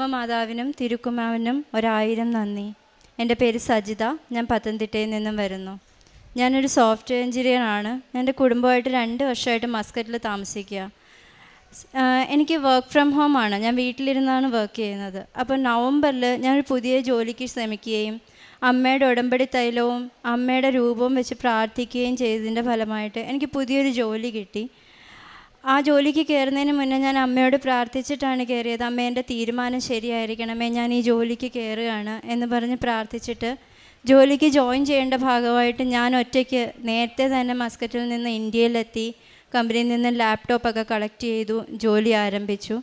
അമ്മ മാതാവിനും തിരുക്കുമാവിനും ഒരായിരം നന്ദി. എന്റെ പേര് സജിത. ഞാൻ പത്തനംതിട്ടയിൽ നിന്നും വരുന്നു. ഞാനൊരു സോഫ്റ്റ്വെയർ എഞ്ചിനീയർ ആണ്. എന്റെ കുടുംബമായിട്ട് രണ്ട് വർഷമായിട്ട് മസ്കറ്റിൽ താമസിക്കുക. എനിക്ക് വർക്ക് ഫ്രം ഹോം ആണ്. ഞാൻ വീട്ടിലിരുന്നാണ് വർക്ക് ചെയ്യുന്നത്. അപ്പോൾ നവംബറിൽ ഞാനൊരു പുതിയ ജോലിക്ക് ശ്രമിക്കുകയും അമ്മയുടെ ഉടമ്പടി തൈലവും അമ്മയുടെ രൂപവും വെച്ച് പ്രാർത്ഥിക്കുകയും ചെയ്തതിന്റെ ഫലമായിട്ട് എനിക്ക് പുതിയൊരു ജോലി കിട്ടി. ആ ജോലിക്ക് കയറുന്നതിന് മുന്നേ ഞാൻ അമ്മയോട് പ്രാർത്ഥിച്ചിട്ടാണ് കയറിയത് അമ്മ എന്റെ തീരുമാനം ശരിയായിരിക്കണമേ ഞാൻ ഈ ജോലിക്ക് കയറുകയാണ് എന്ന് പറഞ്ഞ് പ്രാർത്ഥിച്ചിട്ട് ജോലിക്ക് ജോയിൻ ചെയ്യേണ്ട ഭാഗമായിട്ട് ഞാൻ ഒറ്റയ്ക്ക് നേരത്തെ തന്നെ മസ്കറ്റിൽ നിന്ന് ഇന്ത്യയിലെത്തി കമ്പനിയിൽ നിന്ന് ലാപ്ടോപ്പൊക്കെ കളക്ട് ചെയ്തു ജോലി ആരംഭിച്ചു.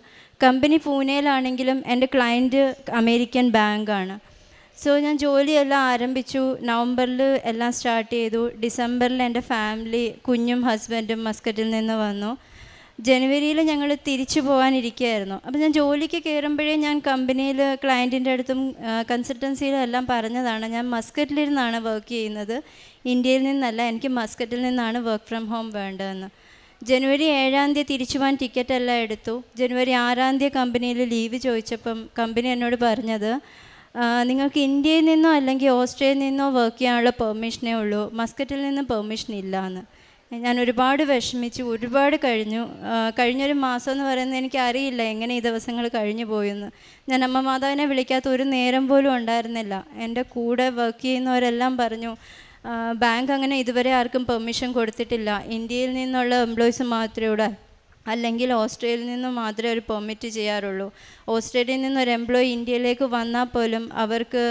കമ്പനി പൂനെയിലാണെങ്കിലും എന്റെ ക്ലയന്റ് അമേരിക്കൻ ബാങ്കാണ് സോ ഞാൻ ജോലിയെല്ലാം ആരംഭിച്ചു. നവംബറിൽ എല്ലാം സ്റ്റാർട്ട് ചെയ്തു. ഡിസംബറിൽ എന്റെ ഫാമിലി കുഞ്ഞും ഹസ്ബൻഡും മസ്കറ്റിൽ നിന്ന് വന്നു. ജനുവരിയിൽ ഞങ്ങൾ തിരിച്ചു പോകാനിരിക്കുകയായിരുന്നു. അപ്പോൾ ഞാൻ ജോലിക്ക് കയറുമ്പോഴേ ഞാൻ കമ്പനിയിൽ ക്ലയന്റിന്റെ അടുത്തും കൺസൾട്ടൻസിയിലും എല്ലാം പറഞ്ഞതാണ്. ഞാൻ മസ്കറ്റിലിരുന്നാണ് വർക്ക് ചെയ്യുന്നത്. ഇന്ത്യയിൽ നിന്നല്ല എനിക്ക് മസ്കറ്റിൽ നിന്നാണ് വർക്ക് ഫ്രം ഹോം വേണ്ടതെന്ന്. ജനുവരി ഏഴാം തീയതി തിരിച്ചു പോകാൻ ടിക്കറ്റ് എല്ലാം എടുത്തു. ജനുവരി ആറാം തീയതി കമ്പനിയിൽ ലീവ് ചോദിച്ചപ്പം കമ്പനി എന്നോട് പറഞ്ഞത് നിങ്ങൾക്ക് ഇന്ത്യയിൽ നിന്നോ അല്ലെങ്കിൽ ഓസ്ട്രേലിയയിൽ നിന്നോ വർക്ക് ചെയ്യാനുള്ള പെർമിഷനേ ഉള്ളൂ. മസ്കറ്റിൽ നിന്ന് പെർമിഷൻ ഇല്ല എന്ന് ഞാൻ ഒരുപാട് വിഷമിച്ചു ഒരുപാട് കഴിഞ്ഞു. കഴിഞ്ഞൊരു മാസം എന്ന് പറയുന്നത് എനിക്ക് അറിയില്ല എങ്ങനെ ഈ ദിവസങ്ങൾ കഴിഞ്ഞു പോയെന്ന്. ഞാൻ അമ്മ മാതാവിനെ വിളിക്കാത്ത ഒരു നേരം പോലും ഉണ്ടായിരുന്നില്ല. എന്റെ കൂടെ വർക്ക് ചെയ്യുന്നവരെല്ലാം പറഞ്ഞു ബാങ്ക് അങ്ങനെ ഇതുവരെ ആർക്കും പെർമിഷൻ കൊടുത്തിട്ടില്ല. ഇന്ത്യയിൽ നിന്നുള്ള എംപ്ലോയീസ് മാത്രമേ ഇവിടെ അല്ലെങ്കിൽ ഓസ്ട്രേലിയയിൽ നിന്ന് മാത്രമേ ഒരു പെർമിറ്റ് ചെയ്യാറുള്ളൂ. ഓസ്ട്രേലിയയിൽ നിന്ന് ഒരു എംപ്ലോയി ഇന്ത്യയിലേക്ക് വന്നാൽ പോലും അവർക്ക്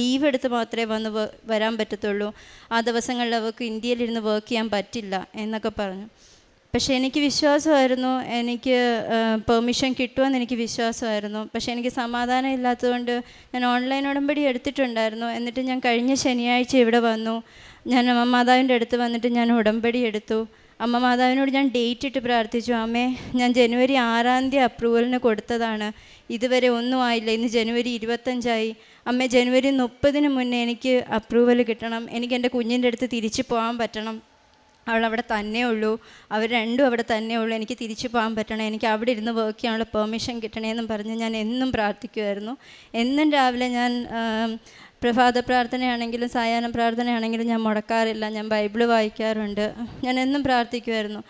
ലീവ് എടുത്ത് മാത്രമേ വന്ന് വരാൻ പറ്റത്തുള്ളൂ. ആ ദിവസങ്ങളിൽ അവർക്ക് ഇന്ത്യയിലിരുന്ന് വർക്ക് ചെയ്യാൻ പറ്റില്ല എന്നൊക്കെ പറഞ്ഞു. പക്ഷേ എനിക്ക് വിശ്വാസമായിരുന്നു എനിക്ക് പെർമിഷൻ കിട്ടുമെന്ന് എനിക്ക് വിശ്വാസമായിരുന്നു. പക്ഷേ എനിക്ക് സമാധാനം ഇല്ലാത്തതുകൊണ്ട് ഞാൻ ഓൺലൈൻ ഉടമ്പടി എടുത്തിട്ടുണ്ടായിരുന്നു. എന്നിട്ട് ഞാൻ കഴിഞ്ഞ ശനിയാഴ്ച ഇവിടെ വന്നു. ഞാൻ മാതാവിന്റെ അടുത്ത് വന്നിട്ട് ഞാൻ ഉടമ്പടി എടുത്തു. അമ്മ മാതാവിനോട് ഞാൻ ഡേറ്റ് ഇട്ട് പ്രാർത്ഥിച്ചു. അമ്മേ ഞാൻ ജനുവരി ആറാം തീയതി അപ്രൂവലിന് കൊടുത്തതാണ്. ഇതുവരെ ഒന്നും ആയില്ല. ഇന്ന് ജനുവരി ഇരുപത്തഞ്ചായി. അമ്മേ ജനുവരി മുപ്പതിന് മുന്നേ എനിക്ക് അപ്രൂവൽ കിട്ടണം. എനിക്ക് എന്റെ കുഞ്ഞിന്റെ അടുത്ത് തിരിച്ചു പോകാൻ പറ്റണം. അവൾ അവിടെ തന്നെ ഉള്ളൂ. അവർ രണ്ടും അവിടെ തന്നെ ഉള്ളൂ. എനിക്ക് തിരിച്ചു പോകാൻ പറ്റണം. എനിക്ക് അവിടെ ഇരുന്ന് വർക്ക് ചെയ്യാനുള്ള പെർമിഷൻ കിട്ടണേന്നും പറഞ്ഞ് ഞാൻ എന്നും പ്രാർത്ഥിക്കുമായിരുന്നു എന്നും രാവിലെ ഞാൻ പ്രഭാത പ്രാർത്ഥനയാണെങ്കിലും സായാഹ്ന പ്രാർത്ഥനയാണെങ്കിലും ഞാൻ മുടക്കാറില്ല. ഞാൻ ബൈബിൾ വായിക്കാറുണ്ട്. ഞാൻ എന്നും പ്രാർത്ഥിക്കുമായിരുന്നു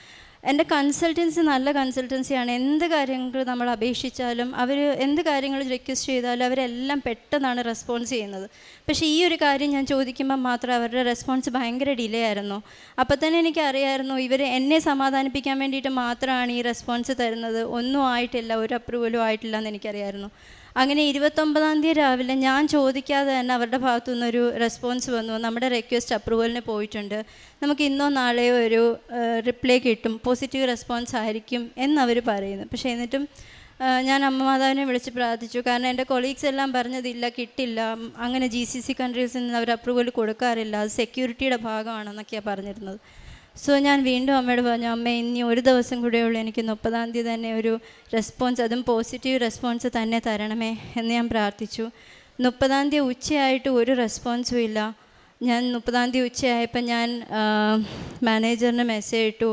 എന്റെ കൺസൾട്ടൻസി നല്ല കൺസൾട്ടൻസിയാണ്. എന്ത് കാര്യങ്ങൾ നമ്മൾ അപേക്ഷിച്ചാലും അവർ എന്ത് കാര്യങ്ങൾ റിക്വസ്റ്റ് ചെയ്താലും അവരെല്ലാം പെട്ടെന്നാണ് റെസ്പോൺസ് ചെയ്യുന്നത്. പക്ഷേ ഈ ഒരു കാര്യം ഞാൻ ചോദിക്കുമ്പോൾ മാത്രം അവരുടെ റെസ്പോൺസ് ഭയങ്കര ഡിലേ ആയിരുന്നു. അപ്പോൾ തന്നെ എനിക്കറിയായിരുന്നു ഇവർ എന്നെ സമാധാനിപ്പിക്കാൻ വേണ്ടിയിട്ട് മാത്രമാണ് ഈ റെസ്പോൺസ് തരുന്നത്. ഒന്നും ആയിട്ടില്ല ഒരു അപ്രൂവലും ആയിട്ടില്ല എന്ന് എനിക്കറിയായിരുന്നു. അങ്ങനെ ഇരുപത്തൊമ്പതാം തീയതി രാവിലെ ഞാൻ ചോദിക്കാതെ തന്നെ അവരുടെ ഭാഗത്തു നിന്നൊരു റെസ്പോൺസ് വന്നു. നമ്മുടെ റിക്വസ്റ്റ് അപ്രൂവലിന് പോയിട്ടുണ്ട്. നമുക്ക് ഇന്നോ നാളെയോ ഒരു റിപ്ലൈ കിട്ടും. പോസിറ്റീവ് റെസ്പോൺസ് ആയിരിക്കും എന്നവർ പറയുന്നു. പക്ഷേ എന്നിട്ടും ഞാൻ അമ്മ മാതാവിനെ വിളിച്ച് പ്രാർത്ഥിച്ചു. കാരണം എന്റെ കൊളീഗ്സ് എല്ലാം പറഞ്ഞതില്ല കിട്ടില്ല. അങ്ങനെ ജി സി സി കൺട്രീസിൽ നിന്ന് അവർ അപ്രൂവൽ കൊടുക്കാറില്ല. അത് സെക്യൂരിറ്റിയുടെ ഭാഗമാണെന്നൊക്കെയാണ് പറഞ്ഞിരുന്നത്. സോ ഞാൻ വീണ്ടും അമ്മയോട് പറഞ്ഞു അമ്മ ഇനി ഒരു ദിവസം കൂടെ ഉള്ളൂ. എനിക്ക് മുപ്പതാം തീയതി തന്നെ ഒരു റെസ്പോൺസ് അതും പോസിറ്റീവ് റെസ്പോൺസ് തന്നെ തരണമേ എന്ന് ഞാൻ പ്രാർത്ഥിച്ചു. മുപ്പതാം തീയതി ഉച്ചയായിട്ട് ഒരു റെസ്പോൺസും ഇല്ല. ഞാൻ മുപ്പതാം തീയതി ഉച്ചയായപ്പോൾ ഞാൻ മാനേജറിന് മെസ്സേജ് ഇട്ടു.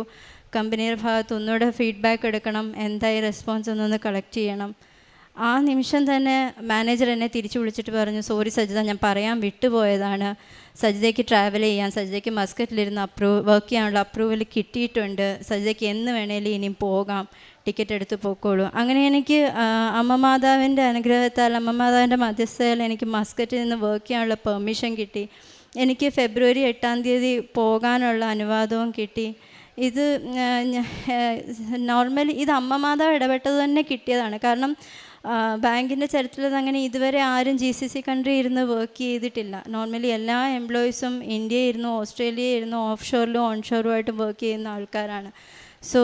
കമ്പനിയുടെ ഭാഗത്ത് ഒന്നുകൂടെ ഫീഡ്ബാക്ക് എടുക്കണം. എന്തായി റെസ്പോൺസ് ഒന്നൊന്ന് കളക്ട് ചെയ്യണം. ആ നിമിഷം തന്നെ മാനേജർ എന്നെ തിരിച്ചു വിളിച്ചിട്ട് പറഞ്ഞു സോറി സജിത ഞാൻ പറയാൻ വിട്ടുപോയതാണ്. സജിതയ്ക്ക് ട്രാവൽ ചെയ്യാൻ സജിതയ്ക്ക് മസ്കറ്റിലിരുന്ന് അപ്രൂവ് വർക്ക് ചെയ്യാനുള്ള അപ്രൂവൽ കിട്ടിയിട്ടുണ്ട്. സജിതയ്ക്ക് എന്ന് വേണേലും ഇനിയും പോകാം. ടിക്കറ്റ് എടുത്ത് പോയിക്കോളൂ അങ്ങനെ എനിക്ക് അമ്മ മാതാവിന്റെ അനുഗ്രഹത്താൽ അമ്മ മാതാവിന്റെ എനിക്ക് മസ്കറ്റിൽ നിന്ന് വർക്ക് ചെയ്യാനുള്ള പെർമിഷൻ കിട്ടി. എനിക്ക് ഫെബ്രുവരി എട്ടാം തീയതി പോകാനുള്ള അനുവാദവും കിട്ടി. ഇത് നോർമലി ഇത് അമ്മ മാതാവ് ഇടപെട്ടത് തന്നെ കിട്ടിയതാണ്. കാരണം ബാങ്കിന്റെ ചരിത്രത്തിൽ അങ്ങനെ ഇതുവരെ ആരും ജി സി സി കൺട്രി ഇരുന്ന് വർക്ക് ചെയ്തിട്ടില്ല. നോർമലി എല്ലാ എംപ്ലോയീസും ഇന്ത്യയിൽ ഇരുന്നു ഓഫ് ഷോറിലും ഓൺ ഷോറുമായിട്ടും വർക്ക് ചെയ്യുന്ന ആൾക്കാരാണ്. സോ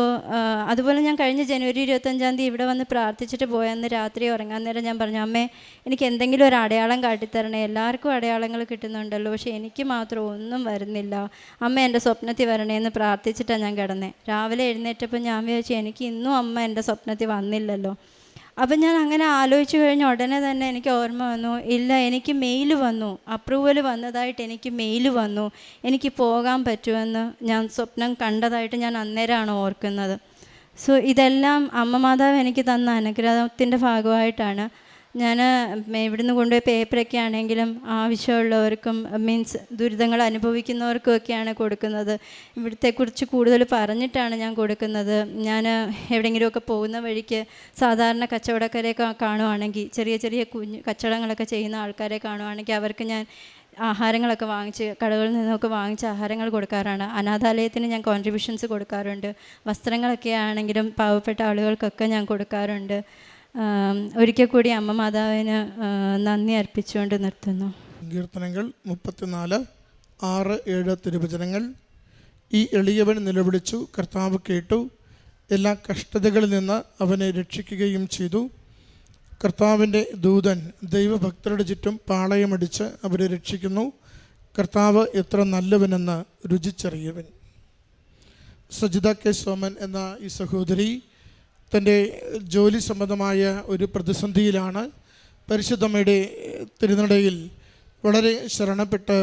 അതുപോലെ ഞാൻ കഴിഞ്ഞ ജനുവരി ഇരുപത്തഞ്ചാം തീയതി ഇവിടെ വന്ന് പ്രാർത്ഥിച്ചിട്ട് പോയെന്ന് രാത്രി ഉറങ്ങാൻ നേരം ഞാൻ പറഞ്ഞു അമ്മേ എനിക്ക് എന്തെങ്കിലും ഒരു അടയാളം കാട്ടിത്തരണേ. എല്ലാവർക്കും അടയാളങ്ങൾ കിട്ടുന്നുണ്ടല്ലോ പക്ഷേ എനിക്ക് മാത്രം ഒന്നും വരുന്നില്ല. അമ്മ എന്റെ സ്വപ്നത്തിൽ വരണേ എന്ന് പ്രാർത്ഥിച്ചിട്ടാണ് ഞാൻ കിടന്നേ. രാവിലെ എഴുന്നേറ്റപ്പോൾ ഞാൻ വിചാരിച്ചു എനിക്ക് ഇന്നും അമ്മ എന്റെ സ്വപ്നത്തിൽ വന്നില്ലല്ലോ. അപ്പം ഞാൻ അങ്ങനെ ആലോചിച്ച് കഴിഞ്ഞ ഉടനെ തന്നെ എനിക്ക് ഓർമ്മ വന്നു ഇല്ല എനിക്ക് മെയിൽ വന്നു. അപ്രൂവൽ വന്നതായിട്ട് എനിക്ക് മെയിൽ വന്നു. എനിക്ക് പോകാൻ പറ്റുമെന്ന് ഞാൻ സ്വപ്നം കണ്ടതായിട്ട് ഞാൻ അന്നേരമാണ് ഓർക്കുന്നത്. സോ ഇതെല്ലാം അമ്മ മാതാവ് എനിക്ക് തന്ന അനുഗ്രഹത്തിന്റെ ഭാഗമായിട്ടാണ് ഞാൻ ഇവിടുന്ന് കൊണ്ടുപോയി പേപ്പറൊക്കെ ആണെങ്കിലും ആവശ്യമുള്ളവർക്കും മീൻസ് ദുരിതങ്ങൾ അനുഭവിക്കുന്നവർക്കും ഒക്കെയാണ് കൊടുക്കുന്നത്. ഇവിടുത്തെ കുറിച്ച് കൂടുതൽ പറഞ്ഞിട്ടാണ് ഞാൻ കൊടുക്കുന്നത്. ഞാൻ എവിടെയെങ്കിലുമൊക്കെ പോകുന്ന വഴിക്ക് സാധാരണ കച്ചവടക്കാരെ കാണുവാണെങ്കിൽ ചെറിയ ചെറിയ കുഞ്ഞ് കച്ചവടങ്ങളൊക്കെ ചെയ്യുന്ന ആൾക്കാരെ കാണുവാണെങ്കിൽ അവർക്ക് ഞാൻ ആഹാരങ്ങളൊക്കെ വാങ്ങിച്ച് കടകളിൽ നിന്നൊക്കെ വാങ്ങിച്ച് ആഹാരങ്ങൾ കൊടുക്കാറാണ്. അനാഥാലയത്തിന് ഞാൻ കോൺട്രിബ്യൂഷൻസ് കൊടുക്കാറുണ്ട്. വസ്ത്രങ്ങളൊക്കെ ആണെങ്കിലും പാവപ്പെട്ട ആളുകൾക്കൊക്കെ ഞാൻ കൊടുക്കാറുണ്ട്. ഒരിക്കൽ കൂടി അമ്മ മാതാവിന് നന്ദി അർപ്പിച്ചുകൊണ്ട് നിർത്തുന്നു. കീർത്തനങ്ങൾ മുപ്പത്തിനാല് ആറ് ഏഴ് തിരുവചനങ്ങൾ. ഈ എളിയവൻ നിലവിളിച്ചു കർത്താവ് കേട്ടു. എല്ലാ കഷ്ടതകളിൽ നിന്ന് അവനെ രക്ഷിക്കുകയും ചെയ്തു. കർത്താവിന്റെ ദൂതൻ ദൈവഭക്തരുടെ ചുറ്റും പാളയമടിച്ച് അവരെ രക്ഷിക്കുന്നു. കർത്താവ് എത്ര നല്ലവനെന്ന് രുചിച്ചറിയവൻ. സജിത കെ. സോമൻ എന്ന ഈ സഹോദരി തന്റെ ജോലി സംബന്ധമായ ഒരു പ്രതിസന്ധിയിലാണ് പരിശുദ്ധമ്മയുടെ തിരുനടയിൽ വളരെ ശരണപ്പെട്ട്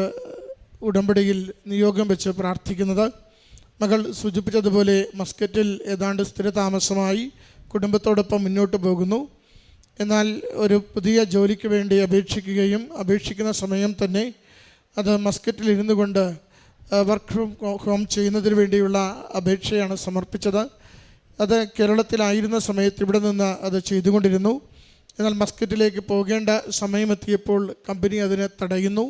ഉടമ്പടിയിൽ നിയോഗം വെച്ച് പ്രാർത്ഥിക്കുന്നത്. മകൾ സൂചിപ്പിച്ചതുപോലെ മസ്കറ്റിൽ ഏതാണ്ട് സ്ഥിരതാമസമായി കുടുംബത്തോടൊപ്പം മുന്നോട്ട് പോകുന്നു. എന്നാൽ ഒരു പുതിയ ജോലിക്ക് വേണ്ടി അപേക്ഷിക്കുകയും അപേക്ഷിക്കുന്ന സമയം തന്നെ അത് മസ്കറ്റിൽ ഇരുന്നു കൊണ്ട് വർക്ക് ഫ്രം ഹോം ചെയ്യുന്നതിന് വേണ്ടിയുള്ള അപേക്ഷയാണ് സമർപ്പിച്ചത്. അത് കേരളത്തിലായിരുന്ന സമയത്ത് ഇവിടെ നിന്ന് അത് ചെയ്തുകൊണ്ടിരുന്നു. എന്നാൽ മസ്കറ്റിലേക്ക് പോകേണ്ട സമയമെത്തിയപ്പോൾ കമ്പനി അതിനെ തടയുന്നു.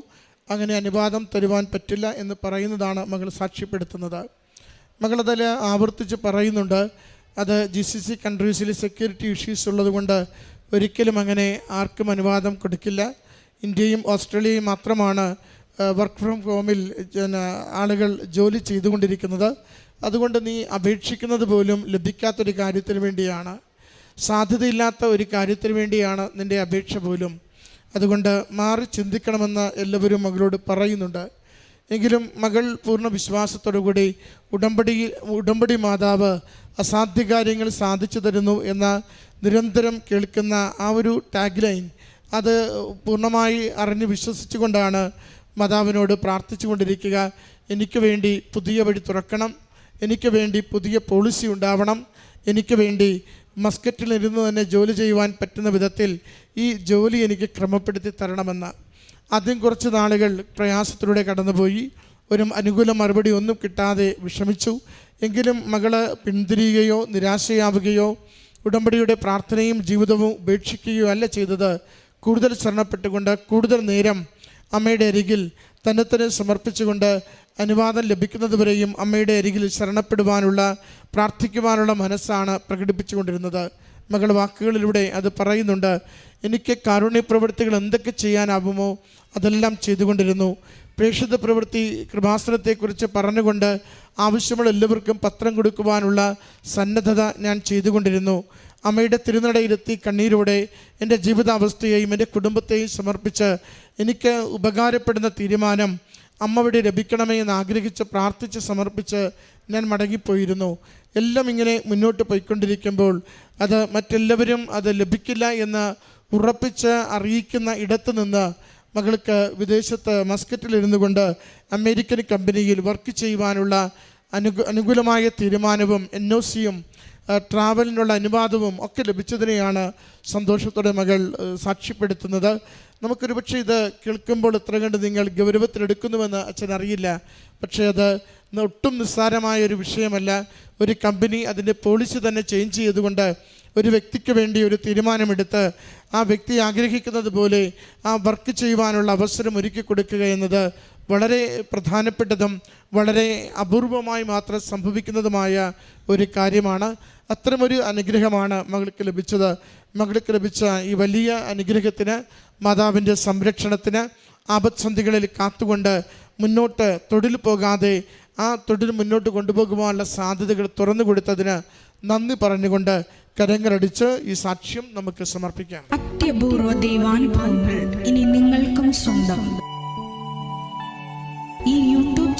അങ്ങനെ അനുവാദം തരുവാൻ പറ്റില്ല എന്ന് പറയുന്നതാണ് മകൾ സാക്ഷ്യപ്പെടുത്തുന്നത്. മകളതിൽ ആവർത്തിച്ച് പറയുന്നുണ്ട് അത് ജി സി സി കൺട്രീസിൽ സെക്യൂരിറ്റി ഇഷ്യൂസ് ഉള്ളതുകൊണ്ട് ഒരിക്കലും അങ്ങനെ ആർക്കും അനുവാദം കൊടുക്കില്ല. ഇന്ത്യയും ഓസ്ട്രേലിയയും മാത്രമാണ് വർക്ക് ഫ്രം ഹോമിൽ ആളുകൾ ജോലി ചെയ്തുകൊണ്ടിരിക്കുന്നത്. അതുകൊണ്ട് നീ അപേക്ഷിക്കുന്നത് പോലും ലഭിക്കാത്തൊരു കാര്യത്തിന് വേണ്ടിയാണ്. സാധ്യതയില്ലാത്ത ഒരു കാര്യത്തിന് വേണ്ടിയാണ് നിന്റെ അപേക്ഷ പോലും. അതുകൊണ്ട് മാറി ചിന്തിക്കണമെന്ന് എല്ലാവരും മകളോട് പറയുന്നുണ്ട്. എങ്കിലും മകൾ പൂർണ വിശ്വാസത്തോടുകൂടി ഉടമ്പടി ഉടമ്പടി മാതാവ് അസാധ്യ കാര്യങ്ങൾ സാധിച്ചു തരുന്നു എന്ന നിരന്തരം കേൾക്കുന്ന ആ ഒരു ടാഗ് ലൈൻ അത് പൂർണമായി അറിഞ്ഞ് വിശ്വസിച്ചുകൊണ്ടാണ് മാതാവിനോട് പ്രാർത്ഥിച്ചു കൊണ്ടിരിക്കുക എനിക്ക് വേണ്ടി പുതിയ വഴി തുറക്കണം. എനിക്ക് വേണ്ടി പുതിയ പോളിസി ഉണ്ടാവണം. എനിക്ക് വേണ്ടി മസ്കറ്റിൽ ഇരുന്ന് തന്നെ ജോലി ചെയ്യുവാൻ പറ്റുന്ന വിധത്തിൽ ഈ ജോലി എനിക്ക് ക്രമപ്പെടുത്തി തരണമെന്ന്. ആദ്യം കുറച്ച് നാളുകൾ പ്രയാസത്തിലൂടെ കടന്നുപോയി. ഒരു അനുകൂല മറുപടി ഒന്നും കിട്ടാതെ വിഷമിച്ചു. എങ്കിലും മകൾ പിന്തിരിയുകയോ നിരാശയാവുകയോ ഉടമ്പടിയുടെ പ്രാർത്ഥനയും ജീവിതവും ഉപേക്ഷിക്കുകയോ അല്ല ചെയ്തത് കൂടുതൽ ശരണപ്പെട്ടുകൊണ്ട് കൂടുതൽ നേരം അമ്മയുടെ അരികിൽ തന്നെ തന്നെ സമർപ്പിച്ചുകൊണ്ട് അനുവാദം ലഭിക്കുന്നതുവരെയും അമ്മയുടെ അരികിൽ ശരണപ്പെടുവാനുള്ള പ്രാർത്ഥിക്കുവാനുള്ള മനസ്സാണ് പ്രകടിപ്പിച്ചുകൊണ്ടിരുന്നത്. മകൾ വാക്കുകളിലൂടെ അത് പറയുന്നുണ്ട് എനിക്ക് കാരുണ്യ പ്രവൃത്തികൾ എന്തൊക്കെ ചെയ്യാനാവുമോ അതെല്ലാം ചെയ്തുകൊണ്ടിരുന്നു. പ്രേക്ഷിത പ്രവൃത്തി കൃപാസനത്തെക്കുറിച്ച് പറഞ്ഞുകൊണ്ട് ആവശ്യമുള്ള എല്ലാവർക്കും പത്രം കൊടുക്കുവാനുള്ള സന്നദ്ധത ഞാൻ ചെയ്തുകൊണ്ടിരുന്നു. അമ്മയുടെ തിരുനടയിലെത്തി കണ്ണീരോടെ എന്റെ ജീവിതാവസ്ഥയെയും എന്റെ കുടുംബത്തെയും സമർപ്പിച്ച് എനിക്ക് ഉപകാരപ്പെടുന്ന തീരുമാനം അമ്മ വഴി ലഭിക്കണമേ എന്ന് ആഗ്രഹിച്ച് പ്രാർത്ഥിച്ച് സമർപ്പിച്ച് ഞാൻ മടങ്ങിപ്പോയിരുന്നു. എല്ലാം ഇങ്ങനെ മുന്നോട്ട് പോയിക്കൊണ്ടിരിക്കുമ്പോൾ അത് മറ്റെല്ലാവരും അത് ലഭിക്കില്ല എന്ന് ഉറപ്പിച്ച് അറിയിക്കുന്ന ഇടത്ത് നിന്ന് മകൾക്ക് വിദേശത്ത് മസ്കറ്റിലിരുന്നു കൊണ്ട് അമേരിക്കൻ കമ്പനിയിൽ വർക്ക് ചെയ്യുവാനുള്ള അനുകൂ അനുകൂലമായ തീരുമാനവും എൻ ഒ സിയും ട്രാവലിനുള്ള അനുവാദവും ഒക്കെ ലഭിച്ചതിനെയാണ് സന്തോഷത്തോടെ മകൾ സാക്ഷ്യപ്പെടുത്തുന്നത്. നമുക്കൊരു പക്ഷേ ഇത് കേൾക്കുമ്പോൾ ഇത്ര കണ്ട് നിങ്ങൾ ഗൗരവത്തിലെടുക്കുന്നുവെന്ന് അച്ഛൻ അറിയില്ല. പക്ഷേ അത് ഒട്ടും നിസ്സാരമായ ഒരു വിഷയമല്ല. ഒരു കമ്പനി അതിന്റെ പോളിസി തന്നെ ചേഞ്ച് ചെയ്തുകൊണ്ട് ഒരു വ്യക്തിക്ക് വേണ്ടി ഒരു തീരുമാനമെടുത്ത് ആ വ്യക്തി ആഗ്രഹിക്കുന്നത് പോലെ ആ വർക്ക് ചെയ്യുവാനുള്ള അവസരം ഒരുക്കി കൊടുക്കുക എന്നത് വളരെ പ്രധാനപ്പെട്ടതും വളരെ അപൂർവമായി മാത്രം സംഭവിക്കുന്നതുമായ ഒരു കാര്യമാണ്. അത്തരമൊരു അനുഗ്രഹമാണ് മകൾക്ക് ലഭിച്ചത്. മകൾക്ക് ലഭിച്ച ഈ വലിയ അനുഗ്രഹത്തിന് മാതാവിന്റെ സംരക്ഷണത്തിന് ആപത്സന്ധികളിൽ കാത്തുകൊണ്ട് മുന്നോട്ട് തൊഴിൽ പോകാതെ ആ തൊഴിൽ മുന്നോട്ട് കൊണ്ടുപോകുവാനുള്ള സാധ്യതകൾ തുറന്നു കൊടുത്തതിന് നന്ദി പറഞ്ഞുകൊണ്ട് കരങ്ങളടിച്ച് ഈ സാക്ഷ്യം നമുക്ക് സമർപ്പിക്കാം. അത്യപൂർവ ദൈവാനുഭവങ്ങൾ ഇനി നിങ്ങൾക്കും സ്വന്തം.